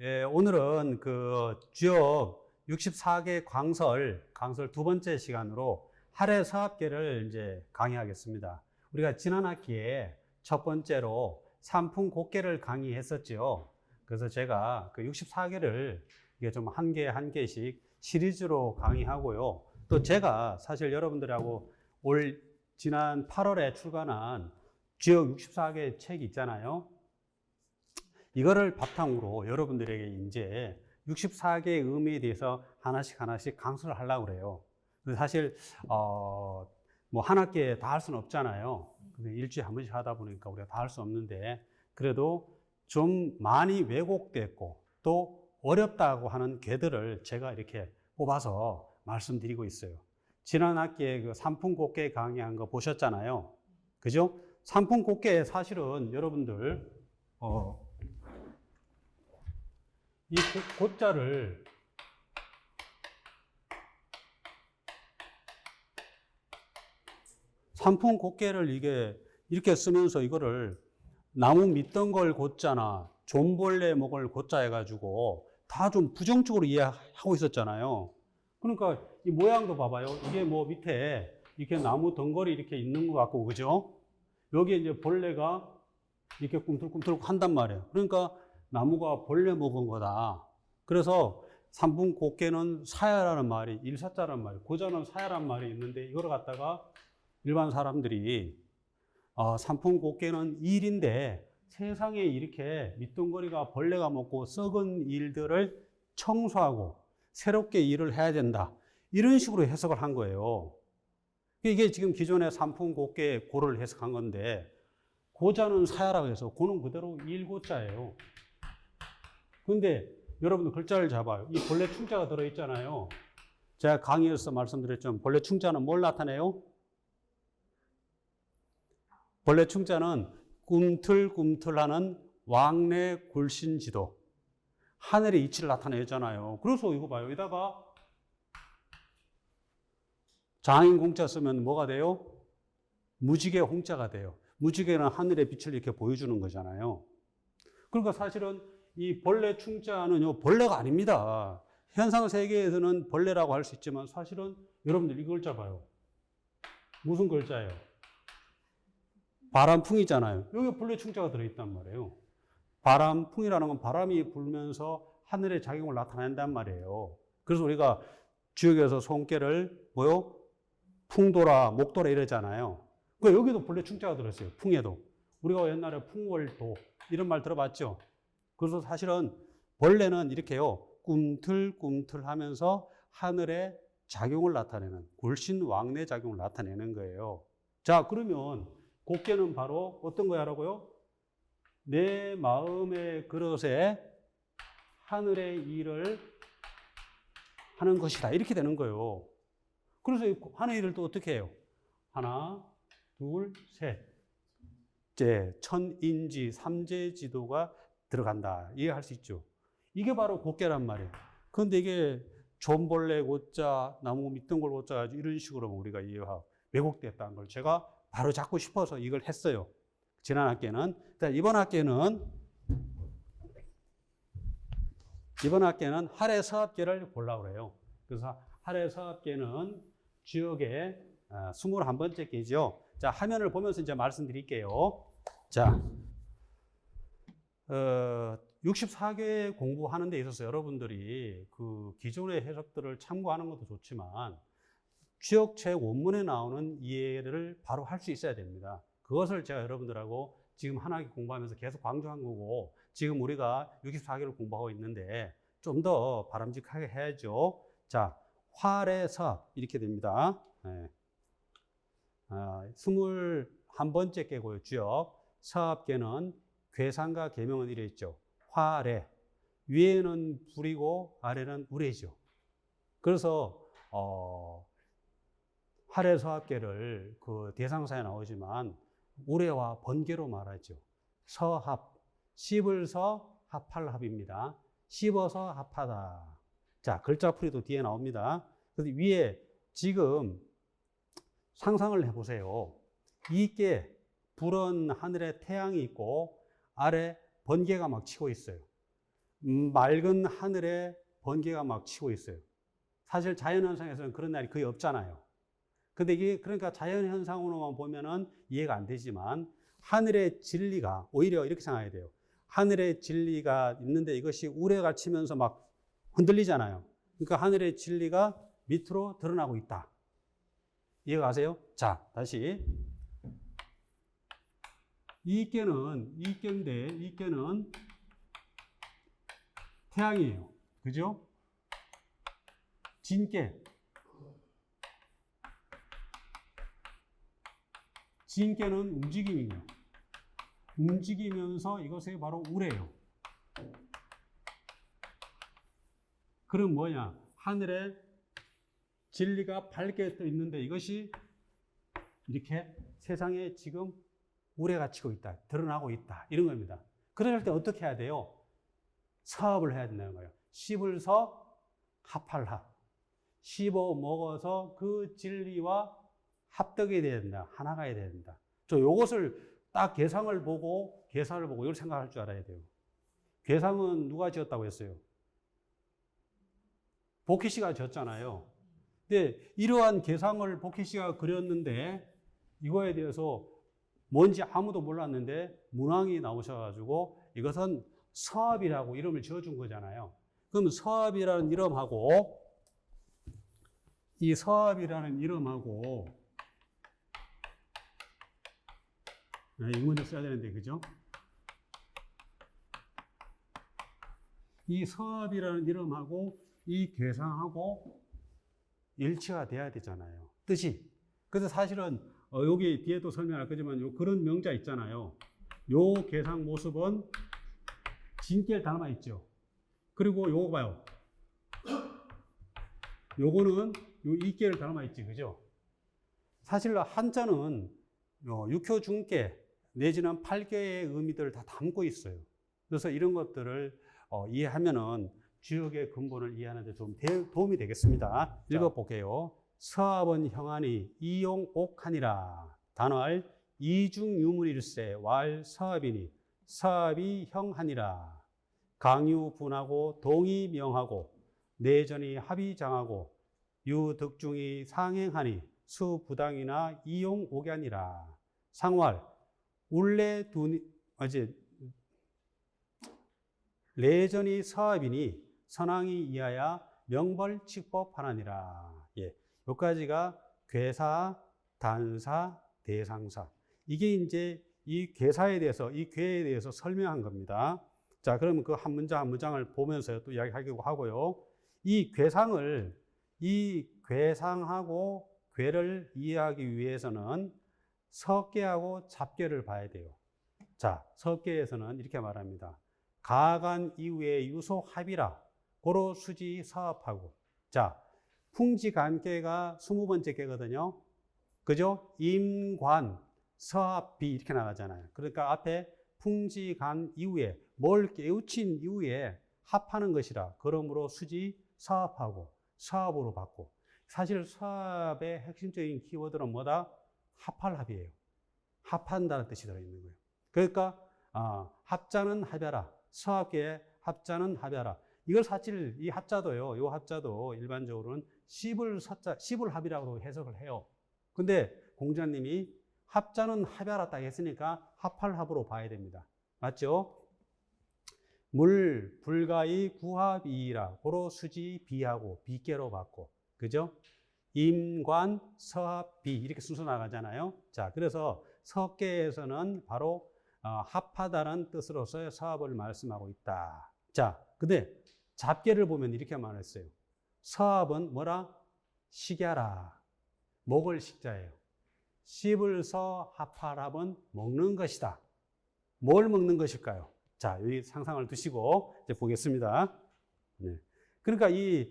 예, 오늘은 그 지역 64개 광설, 강설 두 번째 시간으로 할애 사업계를 이제 강의하겠습니다. 우리가 지난 학기에 첫 번째로 산풍 곡계를 강의했었죠. 그래서 제가 그 64개를 이게 좀 한 개 한 개씩 시리즈로 강의하고요. 또 제가 사실 여러분들하고 올 지난 8월에 출간한 지역 64개 책 있잖아요. 이거를 바탕으로 여러분들에게 이제 64개의 의미에 대해서 하나씩 하나씩 강수를 하려고 그래요. 사실 어, 뭐 한 학기에 다 할 수는 없잖아요. 일주일에 한 번씩 하다 보니까 우리가 다 할 수 없는데 그래도 좀 많이 왜곡됐고 또 어렵다고 하는 괴들을 제가 이렇게 뽑아서 말씀드리고 있어요. 지난 학기에 그 삼풍곡계 강의한 거 보셨잖아요. 그죠? 삼풍곡계 사실은 여러분들 어, 이 고- 고자를 산풍 곡계를 이게 이렇게 쓰면서 이거를 나무 밑던 걸 고자나 존벌레 목을 고자 해가지고 다 좀 부정적으로 이해하고 있었잖아요. 그러니까 이 모양도 봐봐요. 이게 뭐 밑에 이렇게 나무 덩굴이 이렇게 있는 것 같고, 그죠? 여기에 이제 벌레가 이렇게 꿈틀꿈틀 한단 말이에요. 그러니까 나무가 벌레 먹은 거다. 그래서 삼분 곡계는 사야라는 말이 일사자란 말이 고자는 사야란 말이 있는데 이걸 갖다가 일반 사람들이 어, 삼분 곡계는 일인데 세상에 이렇게 밑둥거리가 벌레가 먹고 썩은 일들을 청소하고 새롭게 일을 해야 된다. 이런 식으로 해석을 한 거예요. 이게 지금 기존의 삼풍 곡계 고를 해석한 건데 고자는 사야라고 해서 고는 그대로 일고자예요. 근데 여러분들 글자를 잡아요. 이 벌레 충자가 들어있잖아요. 제가 강의에서 말씀드렸지만 벌레 충자는 뭘 나타내요? 벌레 충자는 꿈틀꿈틀하는 왕래 굴신 지도 하늘의 이치를 나타내잖아요. 그래서 이거 봐요. 여기다가 장인 공자 쓰면 뭐가 돼요? 무지개 홍자가 돼요. 무지개는 하늘의 빛을 이렇게 보여주는 거잖아요. 그러니까 사실은 이 벌레 충자는요, 벌레가 아닙니다. 현상 세계에서는 벌레라고 할 수 있지만 사실은 여러분들 이 글자 봐요. 무슨 글자예요? 바람풍이잖아요. 여기 벌레 충자가 들어있단 말이에요. 바람풍이라는 건 바람이 불면서 하늘의 작용을 나타낸단 말이에요. 그래서 우리가 지역에서 손깨를 뭐요? 풍도라, 목도라 이러잖아요. 그 여기도 벌레 충자가 들어있어요. 풍에도. 우리가 옛날에 풍월도 이런 말 들어봤죠? 그래서 사실은 벌레는 이렇게요. 꿈틀꿈틀 하면서 하늘의 작용을 나타내는 굴신 왕래 작용을 나타내는 거예요. 자, 그러면 곡계는 바로 어떤 거야라고요? 내 마음의 그릇에 하늘의 일을 하는 것이다. 이렇게 되는 거예요. 그래서 이 하늘의 일을 또 어떻게 해요? 하나, 둘, 셋. 제 천인지 삼재 지도가 들어간다. 이해할 수 있죠. 이게 바로 곡계란 말이에요. 그런데 이게 존벌레 고자, 나무 밑둥글 고자 이런 식으로 우리가 이해하고 왜곡됐다는 걸 제가 바로 잡고 싶어서 이걸 했어요. 지난 학기에는. 이번 학기에는 이번 학기에는 할애 사업계를 보려고 그래요. 그래서 할애 사업계는 지역의 21번째 계죠. 자, 화면을 보면서 이제 말씀드릴게요. 자, 어, 64개 공부하는 데 있어서 여러분들이 그 기존의 해석들을 참고하는 것도 좋지만 지역책 원문에 나오는 이해를 바로 할 수 있어야 됩니다. 그것을 제가 여러분들하고 지금 한 학기 공부하면서 계속 강조한 거고 지금 우리가 64개를 공부하고 있는데 좀 더 바람직하게 해야죠. 자, 활에서 이렇게 됩니다. 네. 아, 21번째 개고요. 지역. 사업계는 괴상과 계명은 이래 있죠. 화래. 위에는 불이고 아래는 우레죠. 그래서 어, 할애 서합계를 그 대상사에 나오지만 우레와 번개로 말하죠. 서합, 씹을서 합할 합입니다. 씹어서 합하다. 자, 글자풀이도 뒤에 나옵니다. 그래서 위에 지금 상상을 해보세요. 이게 불은 하늘에 태양이 있고 아래 번개가 막 치고 있어요. 음, 맑은 하늘에 번개가 막 치고 있어요. 사실 자연현상에서는 그런 날이 거의 없잖아요. 근데 이게 그러니까 자연현상으로만 보면은 이해가 안 되지만 하늘의 진리가 오히려 이렇게 생각해야 돼요. 하늘의 진리가 있는데 이것이 우레가 치면서 막 흔들리잖아요. 그러니까 하늘의 진리가 밑으로 드러나고 있다. 이해가 가세요? 자, 다시. 이께는, 이께인데, 이께는 태양이에요. 그죠? 진께. 진께는 움직임이에요. 움직이면서 이것이 바로 우레예요. 그럼 뭐냐? 하늘에 진리가 밝게 떠 있는데 이것이 이렇게 세상에 지금 우레가 치고 있다. 드러나고 있다. 이런 겁니다. 그럴 때 어떻게 해야 돼요? 사업을 해야 된다는 거예요. 씹을 서 합할하. 씹어 먹어서 그 진리와 합덕이 돼야 된다. 하나가 돼야 된다. 저 요것을 딱 계상을 보고 계산을 보고 이걸 생각할 줄 알아야 돼요. 계상은 누가 지었다고 했어요? 복희 씨가 지었잖아요. 근데 이러한 계상을 복희 씨가 그렸는데 이거에 대해서 뭔지 아무도 몰랐는데 문왕이 나오셔가지고 이것은 서합이라고 이름을 지어준 거잖아요. 그럼 서합이라는 이름하고 이 서합이라는 이름하고 아, 이 문제 써야 되는데 그죠? 이 서합이라는 이름하고 이 괴상하고 일치가 돼야 되잖아요. 뜻이. 그래서 사실은 어, 여기 뒤에도 설명할 거지만 요 그런 명자 있잖아요. 요 괴상 모습은 진깨를 닮아 있죠. 그리고 요거 봐요. 요거는 요 이깨를 닮아 있지, 그죠? 사실 한자는 어, 육효 중깨 내지는 팔계의 의미들을 다 담고 있어요. 그래서 이런 것들을 어, 이해하면은 주역의 근본을 이해하는데 좀 대- 도움이 되겠습니다. 읽어볼게요. 서합은 형하니 이용옥하니라. 단월 이중유물일세 왈 서합이니 서합이 형하니라. 강유분하고 동의명하고 내전이 합의장하고 유득중이 상행하니 수부당이나 이용옥야니라. 상왈 울레 두니 어제 레전이 서합이니 선왕이 이하야 명벌칙법하나니라. 예, 여기까지가 괴사, 단사, 대상사. 이게 이제 이 괴사에 대해서 이 괴에 대해서 설명한 겁니다. 자, 그러면 그 한 문장 한 문장을 보면서 또 이야기하기로 하고요. 이 괴상을 이 괴상하고 괴를 이해하기 위해서는 석계하고 잡계를 봐야 돼요. 자, 석계에서는 이렇게 말합니다. 가간 이후에 유소 합이라 고로 수지 사업하고 자 풍지간계가 스무 번째 계거든요. 그죠? 임관 서합비 이렇게 나가잖아요. 그러니까 앞에 풍지간 이후에 뭘 깨우친 이후에 합하는 것이라. 그러므로 수지 사업하고 사업으로 받고. 사실 사업의 핵심적인 키워드는 뭐다? 합할 합이에요. 합한다는 뜻이 들어있는 거예요. 그러니까 아, 합자는 합야라. 서합계의 합자는 합야라. 이걸 사실 이 합자도요. 이 합자도 일반적으로는 씹을 서자, 씹을 합이라고 해석을 해요. 근데 공자님이 합자는 합야라 딱 했으니까 합할 합으로 봐야 됩니다. 맞죠? 물 불가의 구합이라 고로 수지 비하고 비계로 받고 그죠? 임관 서합 비 이렇게 순서 나가잖아요. 자, 그래서 석계에서는 바로 어, 합하다는 뜻으로서의 사업을 말씀하고 있다. 자, 근데 잡계를 보면 이렇게 말했어요. 사업은 뭐라? 식야라. 먹을 식자예요. 씹을서 합하랍은 먹는 것이다. 뭘 먹는 것일까요? 자, 여기 상상을 두시고 이제 보겠습니다. 네. 그러니까 이,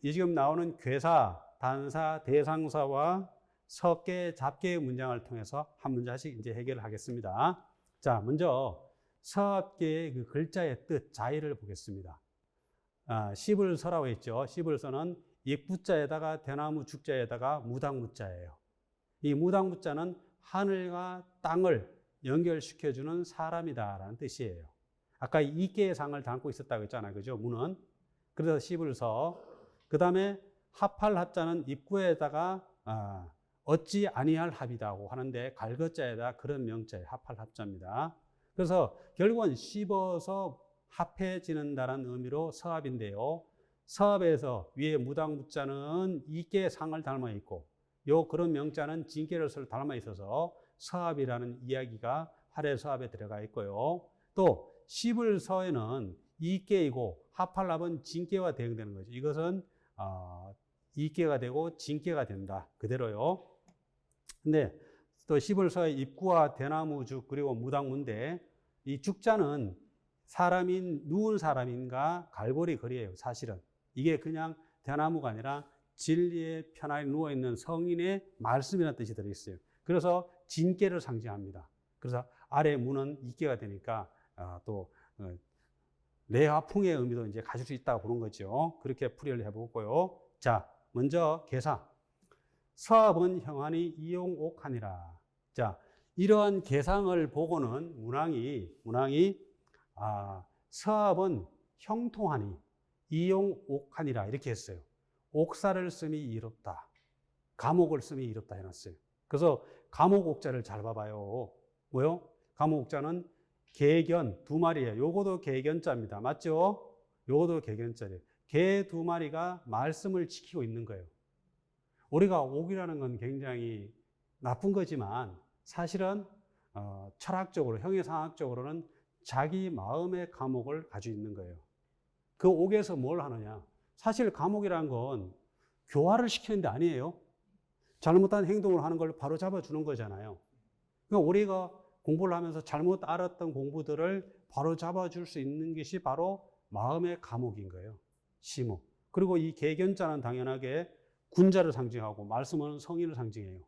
이 지금 나오는 괴사, 단사, 대상사와 석계, 잡계의 문장을 통해서 한 문장씩 이제 해결을 하겠습니다. 자, 먼저 서합계의 그 글자의 뜻, 자의를 보겠습니다. 아, 씹을 서라고 했죠. 씹을 서는 이 부자에다가 대나무 죽자에다가 무당무자예요. 이 무당무자는 하늘과 땅을 연결시켜주는 사람이다라는 뜻이에요. 아까 이 개의 상을 담고 있었다고 했잖아요. 그죠? 문은. 그래서 씹을 서. 그 다음에 합할 합자는 입구에다가 아, 어찌 아니할 합이다고 하는데 갈것자에다 그런 명자의 합할 합자입니다. 그래서 결국은 씹어서 합해지는다는 의미로 서합인데요. 서합에서 위에 무당무자는 이께 상을 닮아 있고 요 그런 명자는 진계를 닮아 있어서 서합이라는 이야기가 할의 서합에 들어가 있고요. 또 씹을 서에는 이께이고 합할합은 진계와 대응되는 거죠. 이것은 어, 이께가 되고 진계가 된다. 그대로요. 근데 또 씹을 서의 입구와 대나무죽 그리고 무당문데 이 죽자는 사람인 누운 사람인가 갈고리 거리예요. 사실은 이게 그냥 대나무가 아니라 진리에 편안히 누워 있는 성인의 말씀이라는 뜻이 들어 있어요. 그래서 진계를 상징합니다. 그래서 아래 문은 이계가 되니까 어, 또 어, 레화풍의 의미도 이제 가질 수 있다고 보는 거죠. 그렇게 풀이를 해보고요. 자, 먼저 계사. 서합은 형한이 이용옥하니라. 자, 이러한 계상을 보고는 문왕이 문왕이 아, 서합은 형통하니 이용옥하니라 이렇게 했어요. 옥사를 쓰미 이롭다. 감옥을 쓰미 이롭다 해놨어요. 그래서 감옥옥자를 잘 봐봐요. 뭐요? 감옥옥자는 개견 두 마리예요. 요거도 개견자입니다. 맞죠? 요거도 개견자래요. 개 두 마리가 말씀을 지키고 있는 거예요. 우리가 옥이라는 건 굉장히 나쁜 거지만 사실은 어, 철학적으로 형이상학적으로는 자기 마음의 감옥을 가지고 있는 거예요. 그 옥에서 뭘 하느냐? 사실 감옥이란 건 교화를 시키는 데 아니에요. 잘못한 행동을 하는 걸 바로 잡아주는 거잖아요. 그러니까 우리가 공부를 하면서 잘못 알았던 공부들을 바로 잡아줄 수 있는 것이 바로 마음의 감옥인 거예요. 심호. 그리고 이 개견자는 당연하게 군자를 상징하고 말씀은 성인을 상징해요.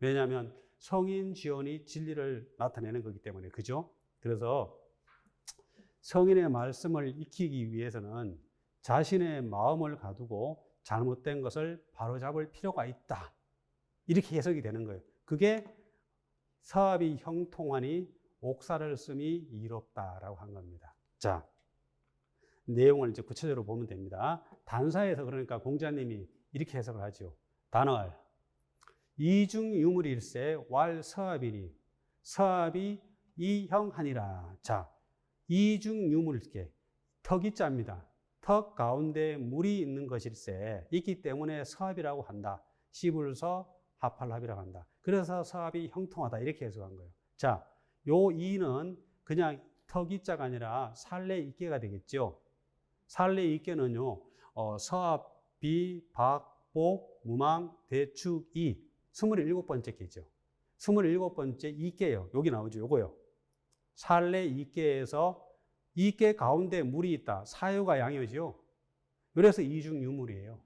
왜냐하면 성인 지원이 진리를 나타내는 거기 때문에 그죠? 그래서 성인의 말씀을 익히기 위해서는 자신의 마음을 가두고 잘못된 것을 바로잡을 필요가 있다. 이렇게 해석이 되는 거예요. 그게 사업이 형통하니 옥사를 씀이 이롭다라고 한 겁니다. 자, 내용을 이제 구체적으로 보면 됩니다. 단사에서 그러니까 공자님이 이렇게 해석을 하죠. 단월 이중 유물일세 왈 서합이니 서합이 이형하니라. 자, 이중 유물께 턱이 자입니다. 턱 가운데 물이 있는 것일세 있기 때문에 서합이라고 한다. 시불서 합할합이라고 한다. 그래서 서합이 형통하다 이렇게 해석한 거예요. 자, 요 이는 그냥 턱이 자가 아니라 살레 있게가 되겠죠. 살레 있게는요, 어, 서합, 비, 박, 보, 무망, 대축, 이. 27번째 개죠. 27번째 이개요. 여기 나오죠. 요거요. 살레 이개에서 이개 가운데 물이 있다. 사유가 양이죠. 그래서 이중 유물이에요.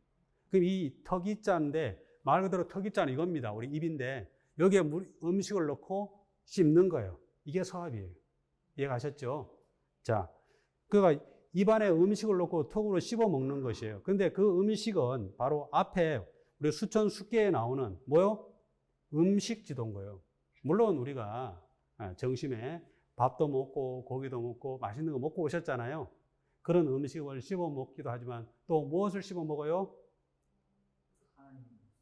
그럼 이 턱이자인데 말 그대로 턱이자는 이겁니다. 우리 입인데 여기에 물, 음식을 넣고 씹는 거예요. 이게 서합이에요. 이해가셨죠? 자, 그가 입안에 음식을 넣고 턱으로 씹어 먹는 것이에요. 근데 그 음식은 바로 앞에 우리 수천 숙계에 나오는 뭐요? 음식 지도인 거예요. 물론 우리가 아, 점심에 밥도 먹고 고기도 먹고 맛있는 거 먹고 오셨잖아요. 그런 음식을 씹어 먹기도 하지만 또 무엇을 씹어 먹어요?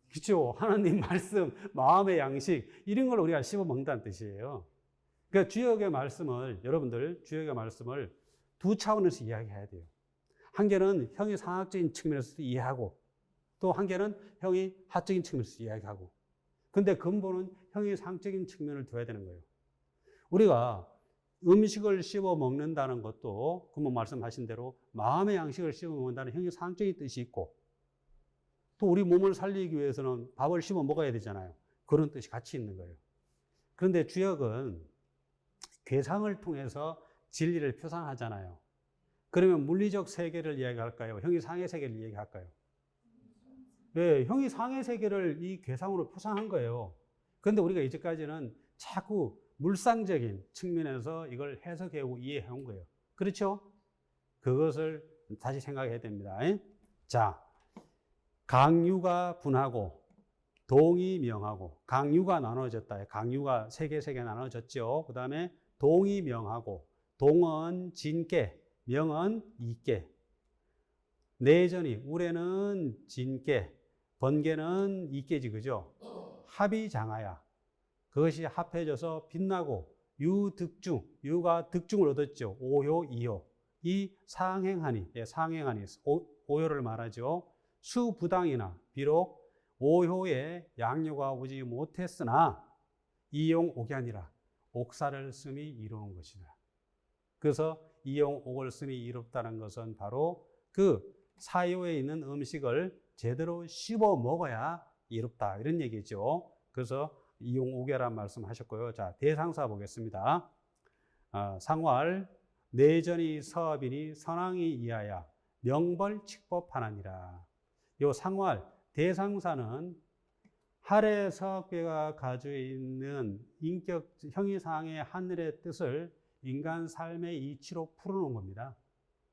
그렇죠. 하나님 말씀, 마음의 양식 이런 걸 우리가 씹어 먹는다는 뜻이에요. 그러니까 주역의 말씀을 여러분들 주역의 말씀을 두 차원에서 이야기해야 돼요. 한 개는 형의 상학적인 측면에서 이해하고 또한 개는 형이 하적인 측면에서 이야기하고 근데 근본은 형의 상적인 측면을 둬야 되는 거예요. 우리가 음식을 씹어 먹는다는 것도 그분 말씀하신 대로 마음의 양식을 씹어 먹는다는 형의 상적인 뜻이 있고 또 우리 몸을 살리기 위해서는 밥을 씹어 먹어야 되잖아요. 그런 뜻이 같이 있는 거예요. 그런데 주역은 괴상을 통해서 진리를 표상하잖아요. 그러면 물리적 세계를 이야기할까요? 형이 상의 세계를 이야기할까요? 네, 형이 상의 세계를 이 괴상으로 표상한 거예요. 그런데 우리가 이제까지는 자꾸 물상적인 측면에서 이걸 해석해 오고 이해해 온 거예요. 그렇죠? 그것을 다시 생각해야 됩니다. 자, 강유가 분하고 동이 명하고 강유가 나눠졌다. 강유가 세 개, 세 개 나눠졌죠. 그 다음에 동이 명하고 동은 진께, 명은 이께. 내전이 우레는 진께, 번개는 이께지 그죠? 합이 장하야. 그것이 합해져서 빛나고 유득중, 유가 득중을 얻었죠. 오효, 이효. 이 상행하니, 예, 상행하니 오, 오효를 말하죠. 수부당이나 비록 오효에 양료가 오지 못했으나 이용 옥야니라 옥사를 쓰미 이루는 것이다. 그래서 이용 옥을 쓰미 이롭다는 것은 바로 그 사요에 있는 음식을 제대로 씹어 먹어야 이롭다 이런 얘기죠. 그래서 이용 옥야란 말씀 하셨고요. 자 대상사 보겠습니다. 아, 상활 내전이 서업이니 선왕이 이하야 명벌 칙법하나니라. 요 상활 대상사는 할의 사업계가 가지고 있는 인격 형이상의 하늘의 뜻을 인간 삶의 이치로 풀어놓은 겁니다.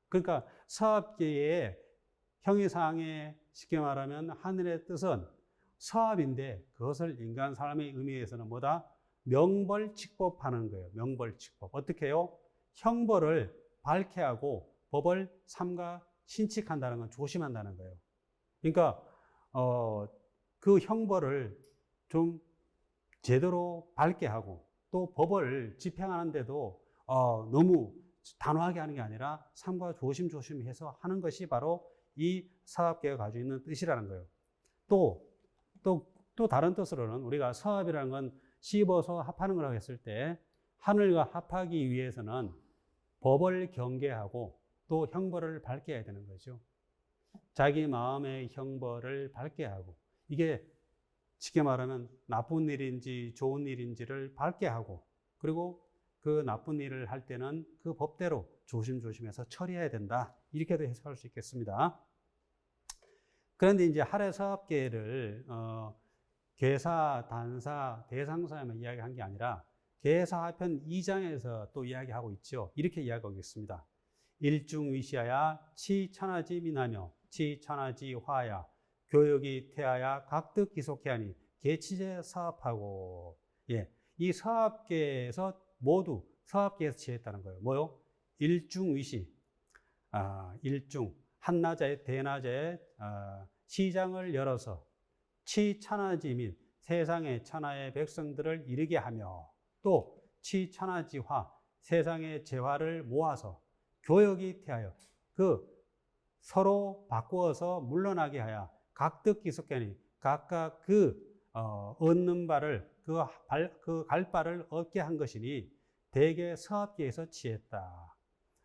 그러니까 사업계의 형이상의 쉽게 말하면 하늘의 뜻은 사업인데 그것을 인간 삶의 의미에서는 뭐다? 명벌칙법하는 거예요. 명벌칙법. 어떻게 해요? 형벌을 밝게 하고 법을 삼가 신칙한다는 건 조심한다는 거예요. 그러니까 어, 그 형벌을 좀 제대로 밝게 하고 또 법을 집행하는데도 어, 너무 단호하게 하는 게 아니라 삼가 조심조심해서 하는 것이 바로 이 사업계가 가지고 있는 뜻이라는 거예요. 또, 또, 또 다른 뜻으로는 우리가 사업이라는 건 씹어서 합하는 거라고 했을 때 하늘과 합하기 위해서는 법을 경계하고 또 형벌을 밝게 해야 되는 거죠. 자기 마음의 형벌을 밝게 하고 이게 쉽게 말하면 나쁜 일인지 좋은 일인지를 밝게 하고 그리고 그 나쁜 일을 할 때는 그 법대로 조심조심해서 처리해야 된다. 이렇게도 해석할 수 있겠습니다. 그런데 이제 할애 사업계를 어, 계사, 단사, 대상사에만 이야기한 게 아니라 계사하편 2장에서 또 이야기하고 있죠. 이렇게 이야기하고 있습니다. 일중위시하야 치천하지 미나며 치천하지 화야 교육이 태하야 각득 기속해하니 개치제 사업하고 예, 이 사업계에서 모두 사업계에서 지했다는 거예요. 뭐요? 일중위시 아, 일중 한낮에 대낮에 아, 시장을 열어서 치천하지 및 세상의 천하의 백성들을 이르게 하며 또 치천하지화 세상의 재화를 모아서 교역이 태하여 그 서로 바꾸어서 물러나게 하여 각득 기속견이 각각 그 어, 얻는 바를 그, 발, 그 갈바를 얻게 한 것이니 대개 서합계에서 취했다.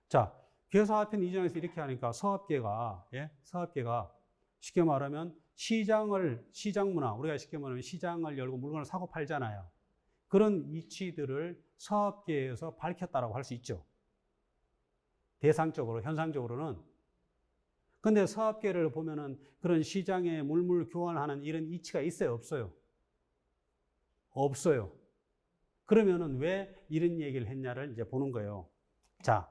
자, 교사합편 이장에서 이렇게 하니까 서합계가 예? 서합계가 쉽게 말하면 시장을 시장 문화 우리가 쉽게 말하면 시장을 열고 물건을 사고 팔잖아요. 그런 이치들을 서합계에서 밝혔다라고 할 수 있죠. 대상적으로 현상적으로는 근데 사업계를 보면은 그런 시장에 물물 교환하는 이런 이치가 있어요, 없어요? 없어요. 그러면은 왜 이런 얘기를 했냐를 이제 보는 거예요. 자,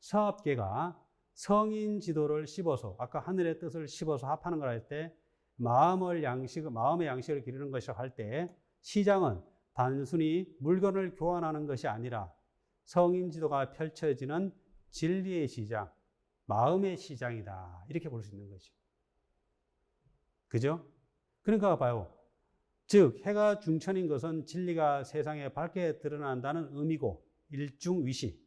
사업계가 성인 지도를 씹어서 아까 하늘의 뜻을 씹어서 합하는 걸 할 때 마음을 양식 마음의 양식을 기르는 것이라고 할 때 시장은 단순히 물건을 교환하는 것이 아니라 성인 지도가 펼쳐지는 진리의 시장, 마음의 시장이다. 이렇게 볼 수 있는 거죠. 그죠? 그러니까 봐요. 즉, 해가 중천인 것은 진리가 세상에 밝게 드러난다는 의미고, 일중위시.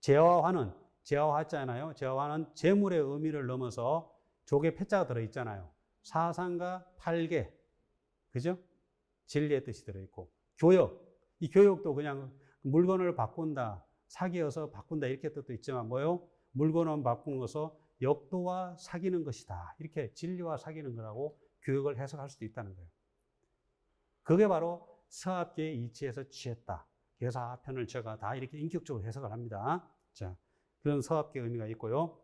재화화는, 재화화잖아요. 재화화는 재물의 의미를 넘어서 조개 패자가 들어있잖아요. 사상과 팔계. 그죠? 진리의 뜻이 들어있고. 교역. 이 교역도 그냥 물건을 바꾼다, 사기여서 바꾼다, 이렇게 뜻도 있지만 뭐요? 물건은 바꾸는 것서 역도와 사귀는 것이다. 이렇게 진리와 사귀는 거라고 교육을 해석할 수도 있다는 거예요. 그게 바로 서합계의 이치에서 취했다. 개사편을 제가 다 이렇게 인격적으로 해석을 합니다. 자, 그런 서합계 의미가 있고요.